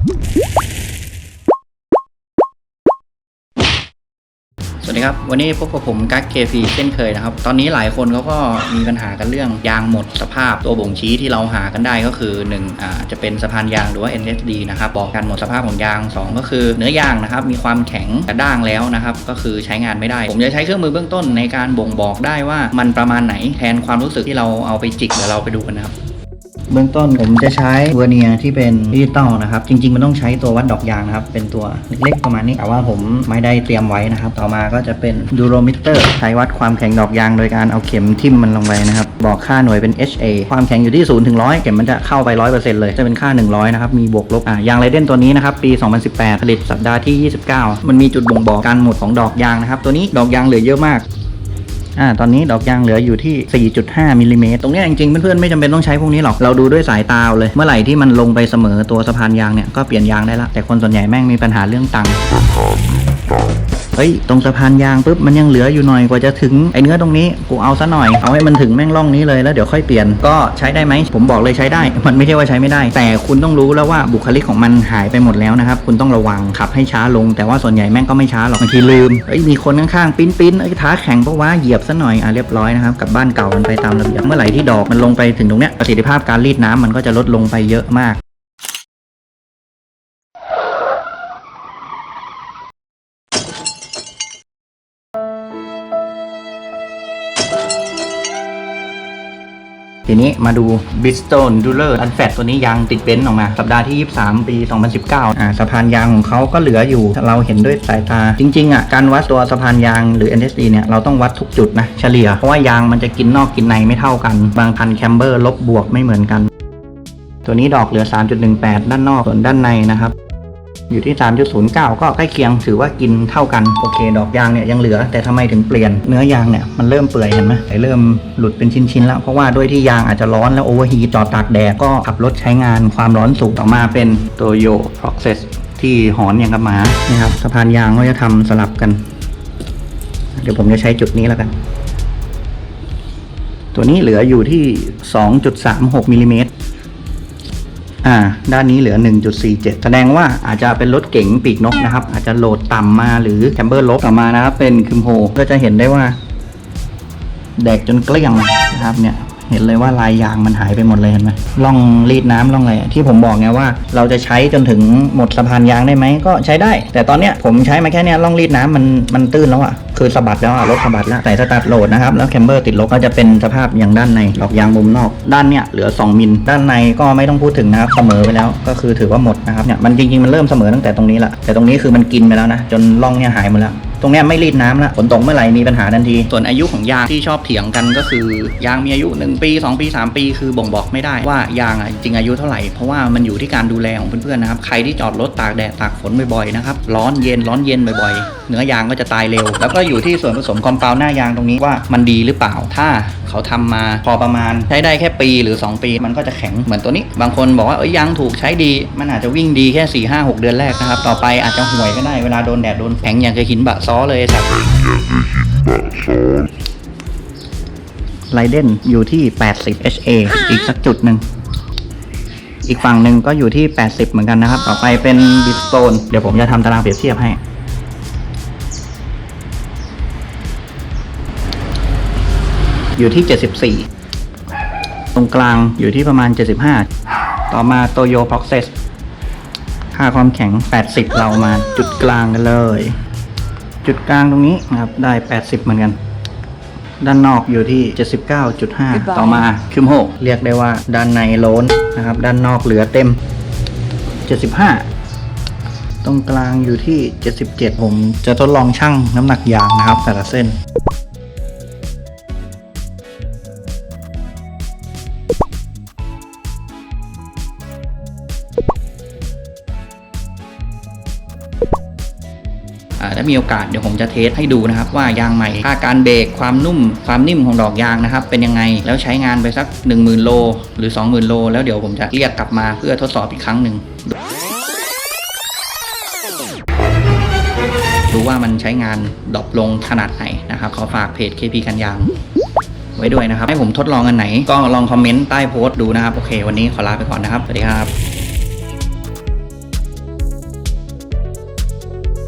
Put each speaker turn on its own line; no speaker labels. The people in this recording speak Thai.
สวัสดีครับ วันนี้พบกับผมกั๊กเคฟีเช่นเคยนะครับ ตอนนี้หลายคนเขาก็มีปัญหากันเรื่องยางหมดสภาพตัวบ่งชี้ที่เราหากันได้ก็คือ1อ่าจะเป็นสะพานยางหรือว่า NSD นะครับบอกกันหมดสภาพของยาง 2 ก็คือเนื้อยางนะครับมีความแข็งกระด้างแล้วนะครับก็คือใช้งานไม่ได้ ผมจะใช้เครื่องมือเบื้องต้นในการบ่งบอกได้ว่ามันประมาณไหนแทนความรู้สึกที่เราเอาไปจิกเดี๋ยวเราไปดูกันนะครับ เบื้องต้นผมจะใช้เวอร์เนียที่เป็นดิจิตอลนะครับ จริง ๆ มันต้องใช้ตัววัดดอกยางนะครับ เป็นตัวเล็กๆประมาณนี้ แต่ว่าผมไม่ได้เตรียมไว้นะครับ ต่อมาก็จะเป็นดูโรมิเตอร์ใช้วัดความแข็งดอกยางโดยการเอาเข็มทิ่มมันลงไปนะครับ บอกค่าหน่วยเป็น HA ความแข็งอยู่ที่0ถึง100เข็มมันจะเข้าไป 100%เลยจะเป็นค่า 100นะครับมีบวกลบอ่ายางไรเดนตัวนี้นะครับปี 2018 ผลิตสัปดาห์ที่ 29 มันมีจุดบ่งบอกการหมดของดอกยางนะครับตัวนี้ดอกยางเหลือเยอะมาก อ่าตอนนี้ดอกยางเหลืออยู่ที่ 4.5มิลลิเมตรตรงนี้จริงๆเพื่อนๆไม่จำเป็นต้องใช้พวกนี้หรอกเราดูด้วยสายตาเอาเลย เมื่อไหร่ที่มันลงไปเสมอตัวสะพานยางเนี่ยก็เปลี่ยนยางได้ละแต่คนส่วนใหญ่แม่งมีปัญหาเรื่องตังค์ เฮ้ยตรงสะพานยางปุ๊บมันยังเหลืออยู่หน่อยกว่าจะถึงไอ้เนื้อตรงนี้กูเอาซะหน่อยเอาให้มันถึงแม่งร่องนี้เลยแล้วเดี๋ยวค่อยเปลี่ยนก็ใช้ได้ไหมผมบอกเลยใช้ได้ มันไม่ใช่ว่าใช้ไม่ได้ แต่คุณต้องรู้แล้วว่าบุคลิกของมันหายไปหมดแล้วนะครับคุณต้องระวังขับให้ช้าลง แต่ว่าส่วนใหญ่แม่งก็ไม่ช้าหรอกบางทีลืมเอ้ยมีคนข้างๆปิ้นปิ้นๆเอ้ยท้าแข่งเพราะว่าเหยียบซะหน่อยอะเรียบร้อยนะครับกลับบ้านเก่ากันไปตามระเบียบเมื่อไหร่ที่ดอกมันลงไปถึงตรงเนี้ยประสิทธิภาพการรีดน้ำมันก็จะลดลงไปเยอะมาก ทีนี้มาดู Bristol d u l e r u n f a t ตัวนี้ยางติดเบนซ์ออกมา สัปดาห์ที่ 23 ปี 2019 อ่าสะพานยางของเขาก็เหลืออยู่ เราเห็นด้วยสายตา จริง ๆ อะ การวัดตัวสะพานยางหรือ NSD เนี่ย เราต้องวัดทุกจุดนะ เฉลี่ย เพราะว่ายางมันจะกินนอกกินในไม่เท่ากัน บางพันแคมเบอร์ลบบวกไม่เหมือนกัน ตัวนี้ดอกเหลือ 3.18 ด้านนอกส่วนด้านในนะครับ อยู่ที่ 3.09 ก็ใกล้เคียงถือว่ากินเท่ากัน โอเค ดอกยางเนี่ยยังเหลือ แต่ทำไมถึงเปลี่ยนเนื้อยางเนี่ยมันเริ่มเปื่อยเห็นไหมเริ่มหลุดเป็นชิ้นๆแล้ว เพราะว่าด้วยที่ยางอาจจะร้อนแล้วโอเวอร์ฮีจอดตากแดดก็ขับรถใช้งานความร้อนสูงต่อมาเป็นตัวโย Process ที่หอนอย่างกับหมานะครับสะพานยางก็จะทำสลับกัน เดี๋ยวผมจะใช้จุดนี้แล้วกัน ตัวนี้เหลืออยู่ที่ 2.36มิลลิเมตร อ่าด้านนี้เหลือ 1.47 แสดงว่าอาจจะเป็นรถเก๋งปีกนกนะครับ อาจจะโหลดต่ำมาหรือแคมเบอร์ลบต่อมานะครับ เป็นคิมโฮก็จะเห็นได้ว่า แดกจนเกลี้ยงนะครับเนี่ยเห็นเลยว่าลายยางมันหายไปหมดเลยเห็นไหมล่องรีดน้ำล่องอะไรที่ผมบอกไงว่า เราจะใช้จนถึงหมดสะพานยางได้ไหมก็ใช้ได้ แต่ตอนเนี้ยผมใช้มาแค่เนี้ยล่องรีดน้ำมันมันตื้นแล้วอะ คือสะบัดแล้วอะรถสะบัดแล้วใส่สตาร์ทโหลดนะครับ แล้วแคมเบอร์ติดลบก็จะเป็นสภาพอย่างด้านในดอกยางมุมนอก ด้านเนี้ยเหลือ 2 มิล ด้านในก็ไม่ต้องพูดถึงนะครับเสมอไปแล้ว ก็คือถือว่าหมดนะครับเนี่ยมันจริงๆมันเริ่มเสมอตั้งแต่ตรงนี้ละแต่ตรงนี้คือมันกินไปแล้วนะจนร่องเนี่ยหายหมดแล้ว ตรงเนี้ยไม่รีดน้ำละฝนตกเมื่อไหร่มีปัญหาทันที ส่วนอายุของยางที่ชอบเถียงกันก็คือยางมีอายุ 1 ปี 2 ปี 3 ปี คือบ่งบอกไม่ได้ว่ายางอะจริงอายุเท่าไหร่เพราะว่ามันอยู่ที่การดูแลของเพื่อนๆนะครับใครที่จอดรถตากแดดตากฝนบ่อยๆนะครับร้อนเย็นร้อนเย็นบ่อยๆ เนื้อยางก็จะตายเร็ว แล้วก็อยู่ที่ส่วนผสมคอมเปลหน้ายางตรงนี้ว่ามันดีหรือเปล่าถ้าเขาทำมาพอประมาณใช้ได้แค่ปีหรือ 2 ปี มันก็จะแข็งเหมือนตัวนี้ บางคนบอกว่าเอ้ยยางถูกใช้ดี มันอาจจะวิ่งดีแค่4 5 6 เดือนแรกนะครับต่อไปอาจจะห่วยก็ได้เวลาโดนแดดโดนแข็งอย่างกับหินบะซอเลยสัตว์ไลเดนอยู่ที่ 80 HA อีกสักจุดหนึ่ง อีกฝั่งหนึ่งก็อยู่ที่ 80 เหมือนกันนะครับ ต่อไปเป็นบิสโตนเดี๋ยวผมจะทำตารางเปรียบเทียบให้ อยู่ที่ 74 ตรงกลางอยู่ที่ประมาณ 75 ต่อมาโตโย Process ค่าความแข็ง 80 เรามาจุดกลางกันเลย จุดกลางตรงนี้นะครับได้ 80 เหมือนกัน ด้านนอกอยู่ที่ 79.5 ต่อมาคิมโฮเรียกได้ว่าด้านในโล้นนะครับ ด้านนอกเหลือเต็ม 75 ตรงกลางอยู่ที่ 77 ผมจะทดลองชั่งน้ำหนักยางนะครับ แต่ละเส้น ถ้ามีโอกาสเดี๋ยวผมจะเทสให้ดูนะครับว่ายางใหม่ค่าการเบรกความนุ่มความนิ่มของดอกยางนะครับเป็นยังไงแล้วใช้งานไปสัก 10,000 โล หรือ 20,000 โล แล้วเดี๋ยวผมจะเรียกกลับมาเพื่อทดสอบอีกครั้งหนึ่งดูว่ามันใช้งานดรอปลงขนาดไหนนะครับขอฝากเพจ KP กันยางไว้ด้วยนะครับ ให้ผมทดลองอันไหน ก็ลองคอมเมนต์ใต้โพสต์ดูนะครับ โอเค วันนี้ขอลาไปก่อนนะครับ สวัสดีครับ